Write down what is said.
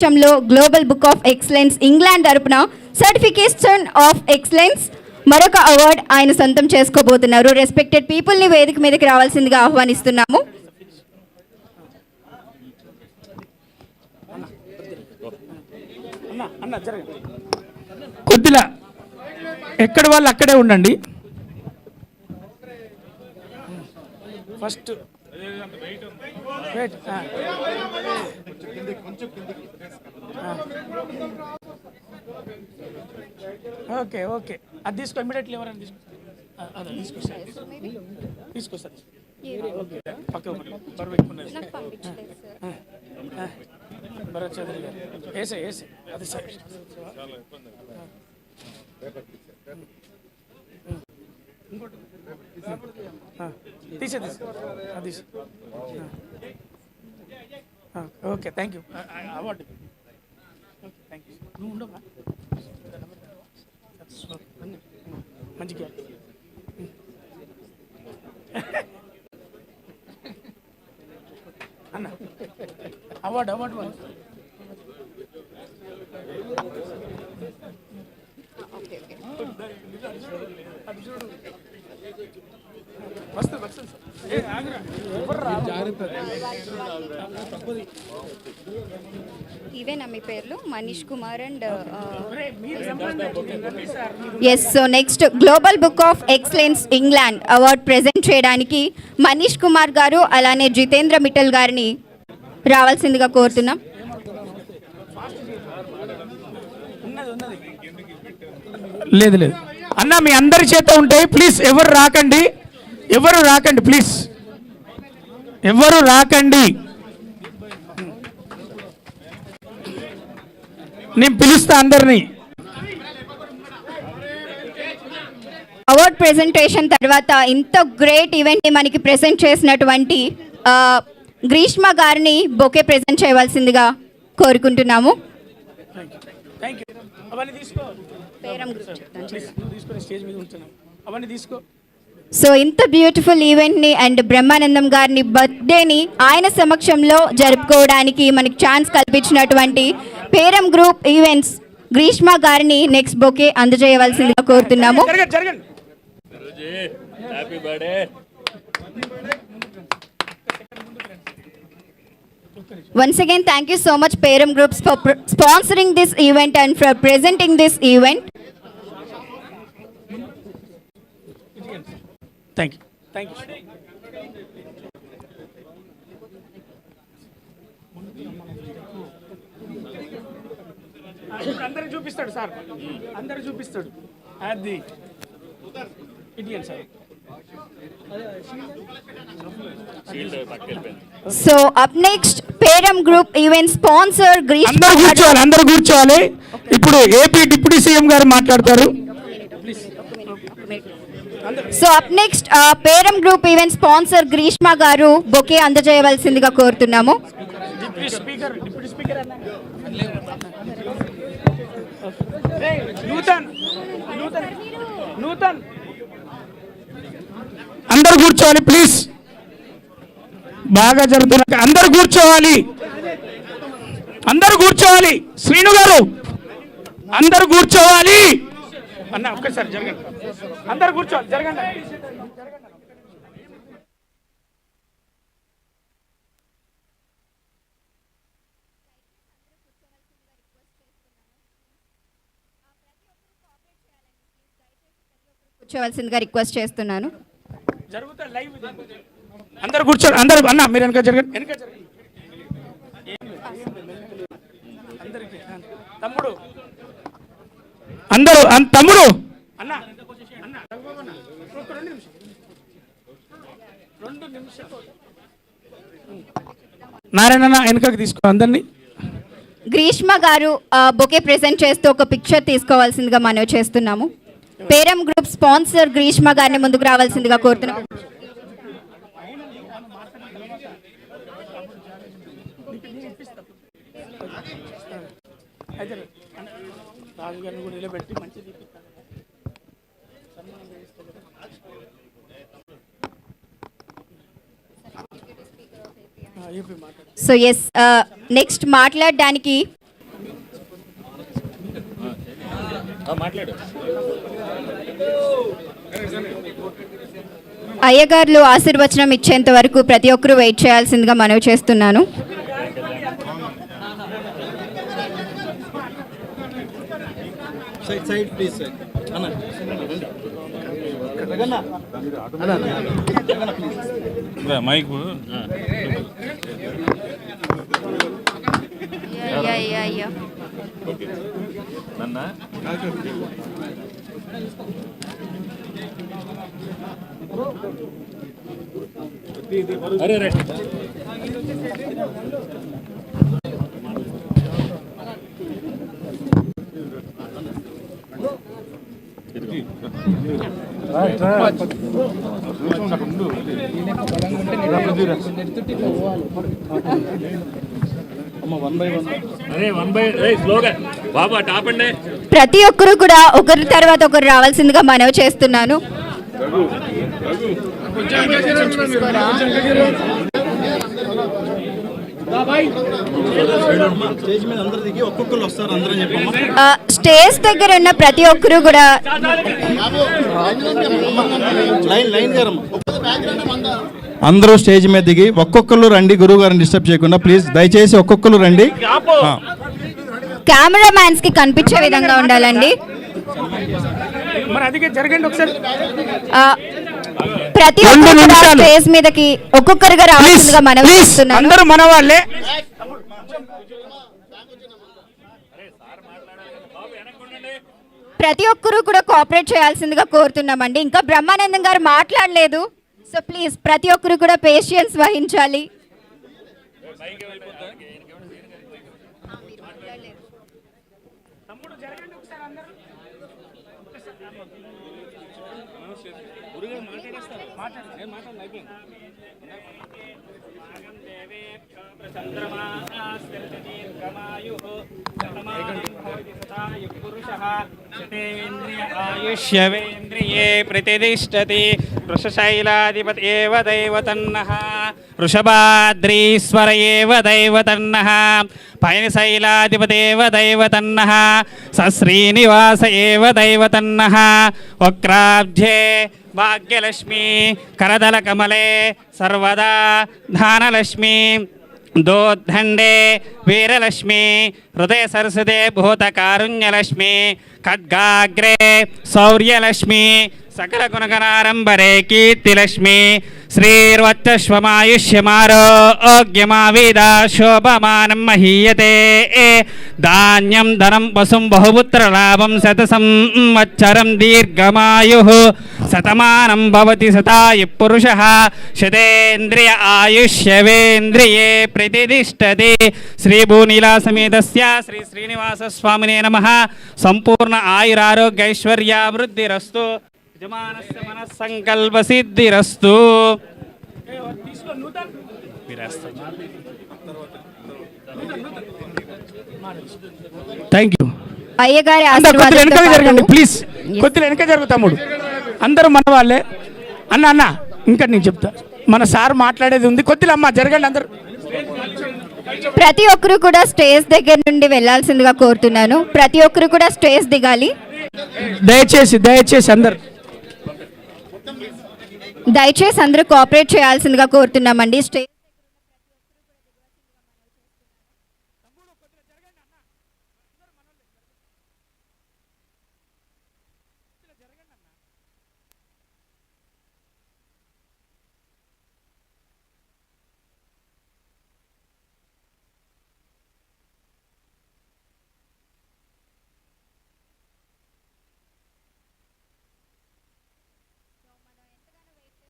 లో global book of excellence England తరపున certification of excellence మరొక అవార్డ్ ఆయన సొంతం చేసుకోబోతున్నారు. రెస్పెక్టెడ్ పీపుల్ని వేదిక మీదకి రావాల్సిందిగా ఆహ్వానిస్తున్నాము. అన్న అన్న జరగండి కొద్దిలా ఎక్కడ వాళ్ళు అక్కడే ఉండండి. ఫస్ట్ వెయిట్ ఓకే ఓకే అది తీసుకో ఇమీడియట్లీ ఎవరైనా తీసుకో. అదే తీసుకొస్తా తీసుకొస్తా ఓకే పక్క బరువు ఎక్కువ ఉన్నది. భరత్ చౌదరి గారు. వేసే వేసే అది సరే ఇంకోటి ఆ, తీసే తీసే అది తీసే okay thank you award. Okay thank you నువ్వు ఉండవా? మంచిగా అన్న. అవార్డు అవార్డు వాళ్ళు. ఆగురా. ఎవరు రా? ఇవేనా మీ పేర్లు? Manish Kumar and S so next global book of excellence England award present చేయడానికి మనీష్ కుమార్ గారు అలానే జితేంద్ర మిట్టల్ గారిని రావాల్సిందిగా కోరుతున్నాం. లేదు లేదు. అన్న మీ అందరి చేత ఉంటాయి. ప్లీజ్ ఎవరు రాకండి? ఎవరు రాకండి? ప్లీజ్ ఎవరు రాకండి? నేను పిలుస్తా అందరినీ. అవార్డ్ ప్రెజెంటేషన్ తర్వాత ఇంత గ్రేట్ ఈవెంట్ని మనకి ప్రెజెంట్ చేసినటువంటి గ్రీష్మ గారిని బొకే ప్రెజెంట్ చేయవలసిందిగా కోరుకుంటున్నాము. థ్యాంక్ యూ అవన్నీ తీసుకో. తీసుకొని స్టేజ్ మీద ఉంటున్నావు. అవన్నీ తీసుకో. సో ఇంత బ్యూటిఫుల్ ఈవెంట్ని అండ్ బ్రహ్మానందం గారిని బర్త్డేని ఆయన సమక్షంలో జరుపుకోవడానికి మనకి ఛాన్స్ కల్పించినటువంటి పేరం గ్రూప్ ఈవెంట్స్ గ్రీష్మ గారిని నెక్స్ట్ బొకే అందజేయవలసిందిగా కోరుతున్నాము. జరగండి జరగండి. Happy birthday Once again, thank you so much, Peram Groups, for sponsoring this event and for presenting this event. Thank you thank you ఇప్పుడు అందరికి చూపిస్తాడు సార్ అందరికి చూపిస్తాడు అది ఇడియన్ సార్ షీల్డ్ పట్టుకెళ్ళిపోయింది So, up next, Peram Group event sponsor Grishma. అందరు కూర్చోవాలి అందరు కూర్చోవాలి. ఇప్పుడు ఏపీ డిప్యూటీ సీఎం గారు మాట్లాడతారు. So up next Peram group event sponsor Greeshma గారు బొకే అందజేయవలసిందిగా కోరుతున్నాము. Deputy speaker deputy speaker Nutan Nutan Nutan అందరు కూర్చోవాలి ప్లీజ్ బాగా జరుగుతున్న అందరు కూర్చోవాలి. అందరు కూర్చోవాలి. శ్రీను గారు అందరు కూర్చోవాలి. అన్న ఒక్కసారి జరగండి. అందరు కూర్చోవాలి జరగండి. కూర్చోవలసిందిగా రిక్వెస్ట్ చేస్తున్నాను. జరుగుతా లైవ్. అందరు కూర్చోండి అందరు అన్న మీరు వెనక జరగండి. వెనక జరగండి. అందరికీ తమ్ముడు. అందరూ తమ్ముడు. అన్న అన్న రఘుబాబు అన్న, ఒక్క రెండు నిమిషం రెండు నిమిషాలు. నారాయణ వెనకకి తీసుకో అందరినీ. గ్రీష్మ గారు బొకే ప్రెజెంట్ చేస్తూ ఒక పిక్చర్ తీసుకోవాల్సిందిగా మనవి చేస్తున్నాము. పేరం గ్రూప్ స్పాన్సర్ గ్రీష్మ గారిని ముందుకు రావాల్సిందిగా కోరుతున్నాం. కూడా నిలబెట్టి మంచి సో ఎస్ నెక్స్ట్ మాట్లాడడానికి అయ్యగారులు ఆశీర్వచనం ఇచ్చేంత వరకు ప్రతి ఒక్కరూ వెయిట్ చేయాల్సిందిగా మనవి చేస్తున్నాను. సైడ్ సైడ్ ప్లీజ్ సైడ్ అన్న మైక్ నన్న అరే రే ప్రతి ఒక్కరు కూడా ఒకరి తర్వాత ఒకరు రావాల్సిందిగా మనవి చేస్తున్నాను. స్టేజ్ దగ్గర ఉన్న ప్రతి ఒక్కరూ కూడా లైన్ లైన్ గారు. అందరూ స్టేజ్ మీద దిగి ఒక్కొక్కరు రండి గురువు గారిని డిస్టర్బ్ చేయకుండా ప్లీజ్ దయచేసి ఒక్కొక్కరు రండి. ఆ. కెమెరా మ్యాన్స్కి కనిపించే విధంగా ఉండాలండి. మరి అదిగే జరగండి ఒకసారి. ఆ, ప్రతి. స్టేజ్ మీదకి ఒక్కొక్కరుగా రావాల్సిందిగా అందరూ మన వాళ్ళే ప్రతి ఒక్కరూ కూడా కోఆపరేట్ చేయాల్సిందిగా కోరుతున్నామండి. ఇంకా బ్రహ్మానందం గారు మాట్లాడలేదు. సో ప్లీజ్ ప్రతి ఒక్కరు కూడా పేషియన్స్ వహించాలి. ఆయుష్యవేంద్రియే ప్రతిష్టతి వృషశైలాధిపతి ఏవ దైవతన్నః వృషభాద్రీశ్వర ఏవ దైవతన్నః పైనశైలాధిపతేవ దైవతన్నః సశ్రీనివాస ఏవ దైవతన్నః వక్రాబ్జే భాగ్యలక్ష్మి కరదల కమలే సర్వదా ధానలక్ష్మి దోద్ధండే వీరలక్ష్మి హృదయ సరస్వతే భూతకారుణ్యలక్ష్మి ఖడ్గాగ్రే శౌర్యలక్ష్మి సకల గుణగణారంభరే కీర్తిలక్ష్మి శ్రీర్వచ్చశ్వమాయుష్యమారోగ్యమావిద శోభమానం మహీయతే. ధాన్యం ధనం వసుం బహుపుత్రలాభం శత సంవత్సరం దీర్ఘమాయు. శతమానం భవతి శతాయు పురుష. శతేంద్రియ ఆయుష్యవేంద్రియే ప్రతిష్టతి. శ్రీభూనీలా సమేతస్య శ్రీ శ్రీనివాసస్వామినే నమ. సంపూర్ణ ఆయురారోగ్యైశ్వర్యాభివృద్ధిరస్తు యజమానస్య మనస్సంకల్ప సిద్ధిరస్తు. థ్యాంక్ యూ అయ్యగారి అందరు కొద్దిగా వెనక జరగండి ప్లీజ్ కొద్దిగా వెనక జరుగు తమ్ముడు. అందరూ మన వాళ్ళే అన్న అన్న ఇంకా నేను చెప్తా. మన సార్ మాట్లాడేది ఉంది. కొద్దిగా అమ్మ జరగండి అందరు. ప్రతి ఒక్కరు కూడా స్టేజ్ దగ్గర నుండి వెళ్ళాల్సిందిగా కోరుతున్నాను. ప్రతి ఒక్కరు కూడా స్టేజ్ దిగాలి. దయచేసి దయచేసి అందరు. దయచేసి అందరూ కోఆపరేట్ చేయాల్సిందిగా కోరుతున్నామండి. స్టే